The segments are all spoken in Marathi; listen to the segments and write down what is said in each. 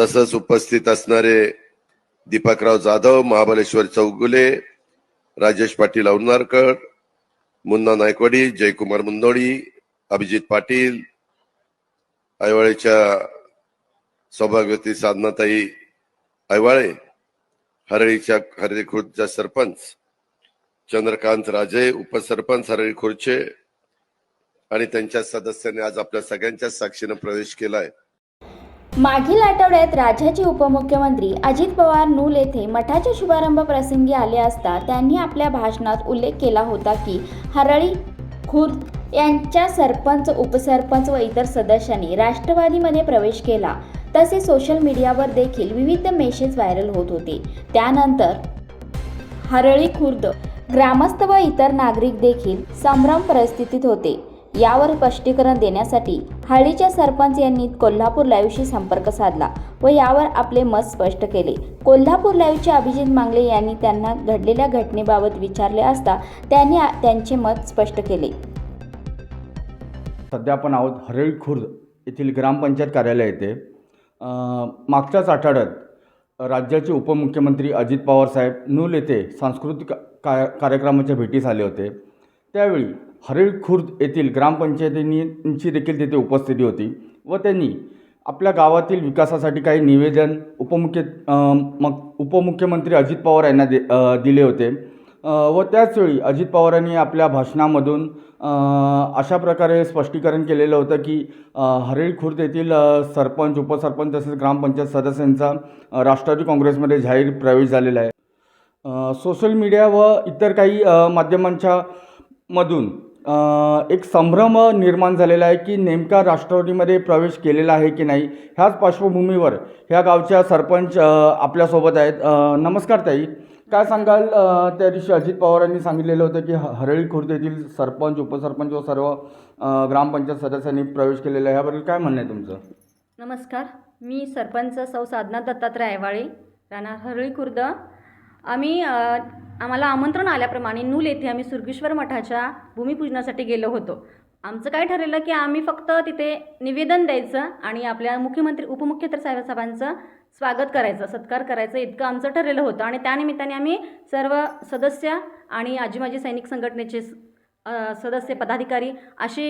तसंच उपस्थित असणारे दीपकराव जाधव महाबळेश्वर चौगुले राजेश पाटील औनारकर मुन्ना नायकवाडी जयकुमार मुंदोडी अभिजित पाटील ऐवाळेच्या सौभाग्यवती साधनाताई ऐवाळे हरळीच्या हरळी खुर्दच्या सरपंच चंद्रकांत राजे उपसरपंच हरळी खुर्चे आणि त्यांच्या सदस्यांनी आज आपल्या सगळ्यांच्या साक्षीनं प्रवेश केलाय. मागील आठवड्यात राज्याचे उपमुख्यमंत्री अजित पवार नूल येथे मठाच्या शुभारंभ प्रसंगी आले असता त्यांनी आपल्या भाषणात उल्लेख केला होता की हरळी खुर्द यांच्या सरपंच उपसरपंच व इतर सदस्यांनी राष्ट्रवादीमध्ये प्रवेश केला. तसे सोशल मीडियावर देखील विविध मेसेज व्हायरल होत होते. त्यानंतर हरळी खुर्द ग्रामस्थ व इतर नागरिक देखील संभ्रम परिस्थितीत होते. यावर स्पष्टीकरण देण्यासाठी हाळीच्या सरपंच यांनी कोल्हापूर लाईव्हशी संपर्क साधला व यावर आपले मत स्पष्ट केले. कोल्हापूर लाईव्हचे अभिजित मांगले यांनी त्यांना घडलेल्या घटनेबाबत विचारले असता त्यांनी त्यांचे मत स्पष्ट केले. सध्या आपण आहोत हरळी खुर्द येथील ग्रामपंचायत कार्यालय येथे. मागच्याच आठवड्यात राज्याचे उपमुख्यमंत्री अजित पवार साहेब नूल येथे सांस्कृतिक का कार्यक्रमाच्या भेटीस आले होते. त्यावेळी हरळी खुर्द येथील ग्रामपंचायतींची देखील तिथे उपस्थिती होती व त्यांनी आपल्या गावातील विकासासाठी काही निवेदन उपमुख्य मग उपमुख्यमंत्री अजित पवार यांना दे दिले होते. व त्याचवेळी अजित पवारांनी आपल्या भाषणामधून अशा प्रकारे स्पष्टीकरण केलेलं होतं की हरिळ हरळी खुर्द येथील सरपंच उपसरपंच तसेच ग्रामपंचायत सदस्यांचा राष्ट्रवादी काँग्रेसमध्ये जाहीर प्रवेश झालेला आहे. सोशल मीडिया व इतर काही माध्यमांच्या मधून एक संभ्रम निर्माण झालेला आहे की नेमका राष्ट्रवादीमध्ये प्रवेश केलेला आहे की नाही ह्याच पार्श्वभूमीवर ह्या गावच्या सरपंच आपल्यासोबत आहेत. नमस्कार ताई. काय सांगाल? त्या दिवशी अजित पवारांनी सांगितलेलं होतं की हरळी खुर्द येथील सरपंच उपसरपंच व सर्व ग्रामपंचायत सदस्यांनी प्रवेश केलेला आहे. ह्याबद्दल काय म्हणणं आहे तुमचं? नमस्कार. मी सरपंच सौ साधना दत्तात्रय आयवाळे राहणार हरळी खुर्द. आम्ही आम्हाला आमंत्रण आल्याप्रमाणे नूल येथे आम्ही सुरगेश्वर मठाच्या भूमिपूजनासाठी गेलो होतो. आमचं काय ठरलेलं की आम्ही फक्त तिथे निवेदन द्यायचं आणि आपल्या मुख्यमंत्री उपमुख्यमंत्री साहेबसाहेबांचं स्वागत करायचं सत्कार करायचं इतकं आमचं ठरलेलं होतं. आणि त्यानिमित्ताने आम्ही सर्व सदस्य आणि आजी माजी सैनिक संघटनेचे सदस्य पदाधिकारी असे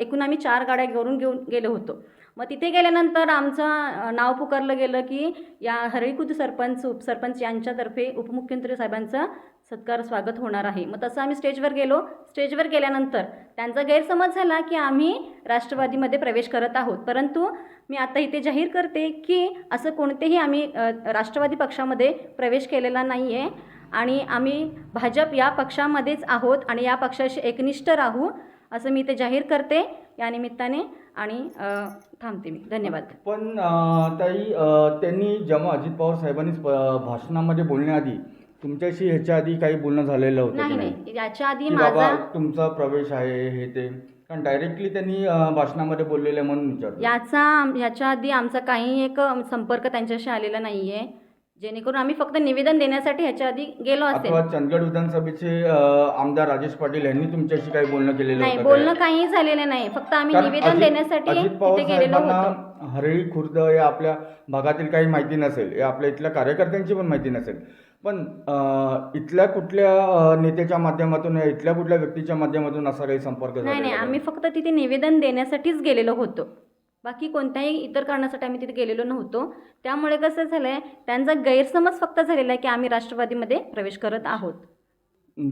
एकूण आम्ही चार गाड्या घेऊन घेऊन गेलो होतो. मग तिथे गेल्यानंतर आमचं नाव पुकारलं गेलं की या हरळीकुद सरपंच उपसरपंच यांच्यातर्फे उपमुख्यमंत्री साहेबांचं सत्कार स्वागत होणार आहे. मग तसं आम्ही स्टेजवर गेलो. स्टेजवर गेल्यानंतर त्यांचा गैरसमज झाला की आम्ही राष्ट्रवादीमध्ये प्रवेश करत आहोत. परंतु मी आता इथे जाहीर करते की असं कोणतेही आम्ही राष्ट्रवादी पक्षामध्ये प्रवेश केलेला नाही आहे आणि आम्ही भाजप या पक्षामध्येच आहोत आणि या पक्षाशी एकनिष्ठ राहू असं मी ते जाहीर करते. या निमित्ताने आणि थांबते मी. धन्यवाद. पण ताई त्यांनी जेव्हा अजित पवार साहेबांनी भाषणामध्ये बोलण्याआधी तुमच्याशी ह्याच्या आधी काही बोलणं झालेलं होतं नाही याच्या आधी माझा तुमचा प्रवेश आहे हे ते. कारण डायरेक्टली त्यांनी भाषणामध्ये बोललेलं म्हणून विचारतो याचा याच्या आधी आमचा काही एक संपर्क त्यांच्याशी आलेला नाही आहे जेणेकरून आम्ही फक्त निवेदन देण्यासाठी ह्याच्या आधी गेलो असेल. अथवा चंदगड विधानसभेचे अ, आमदार राजेश पाटील यांनी तुमच्याशी काही बोलणं केलेलं नाही होतं? बोलणं काही झालेलं नाही. फक्त आम्ही कारण निवेदन अजित- देण्यासाठी अजित पवार तिथे गेलेलो होतो. साहेबांना हरळी खुर्द या आपल्या भागातील काही माहिती नसेल. या आपल्या इथल्या कार्यकर्त्यांची पण माहिती नसेल. पण अ, इथल्या कुठल्या अ, नेत्याच्या माध्यमातून या इथल्या कुठल्या व्यक्तीच्या माध्यमातून असा काही संपर्क नाही झालेला नाही. का? आम्ही फक्त तिथे निवेदन देण्यासाठीच गेलेलो होतो. बाकी कोणत्याही इतर कारणासाठी आम्ही तिथे गेलेलो नव्हतो. त्यामुळे कसं झालं आहे त्यांचा गैरसमज फक्त झालेला आहे की आम्ही राष्ट्रवादीमध्ये प्रवेश करत आहोत.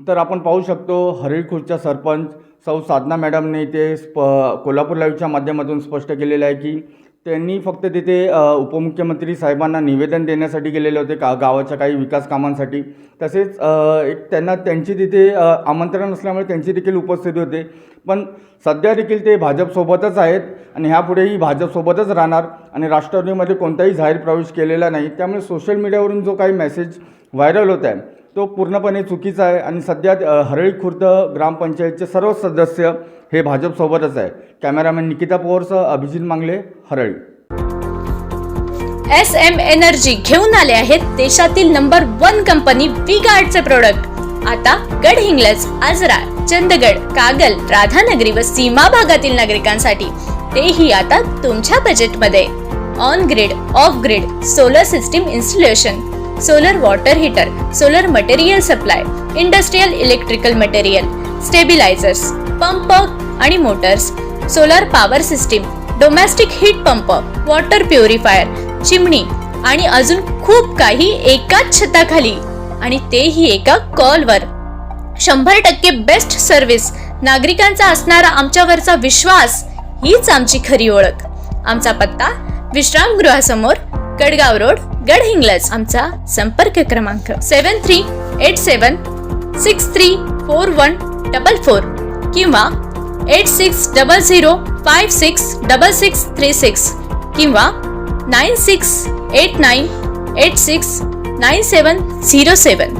तर आपण पाहू शकतो हरिळखुर्दच्या सरपंच सौ साधना मॅडमने ते स्प कोल्हापूर लाईव्हच्या माध्यमातून स्पष्ट केलेलं आहे की त्यांनी फक्त तिथे उपमुख्यमंत्री साहेबांना निवेदन देण्यासाठी गेलेले होते का गावाच्या काही विकास कामांसाठी. तसेच एक त्यांना त्यांची तिथे आमंत्रण असल्यामुळे त्यांची देखील उपस्थिती होते. पण सध्या देखील ते भाजपसोबतच आहेत आणि ह्यापुढेही भाजपसोबतच राहणार आणि राष्ट्रवादीमध्ये कोणताही जाहीर प्रवेश केलेला नाही. त्यामुळे सोशल मीडियावरून जो काही मेसेज व्हायरल होत आहे तो पूर्णपणे चुकीचा आहे आणि सध्या हरळी खुर्द ग्रामपंचायतचे सर्व सदस्य हे भाजपसोबतच आहे कॅमेरामॅन निकिता पवारसह अभिजित मांगले हरळी. एस एम एनर्जी घेऊन आले आहेत देशातील नंबर वन कंपनी वी गार्डचे प्रोडक्ट आता गडहिंग्लज आजरा चंदगड कागल राधानगरी व सीमा भागातील नागरिकांसाठी. तेही आता तुमच्या बजेटमध्ये on grid off grid solar system installation solar water heater solar material supply industrial electrical material stabilisers pump आणि motors solar power system domestic heat pump water purifier chimney आणि अजून खूप काही एकाच छताखाली आणि तेही एका कॉलवर. शंभर टक्के बेस्ट सर्व्हिस नागरिकांचा असणारा आमच्यावरचा विश्वास हीच आमची खरी ओळख. आमचा पत्ता विश्रामगृहासमोर गडगाव रोड गडहिंग्लज आमचा संपर्क क्रमांक seven three eight seven six three four one double four किंवा eight six double zero five six double six three six किंवा nine six eight nine eight six nine seven zero seven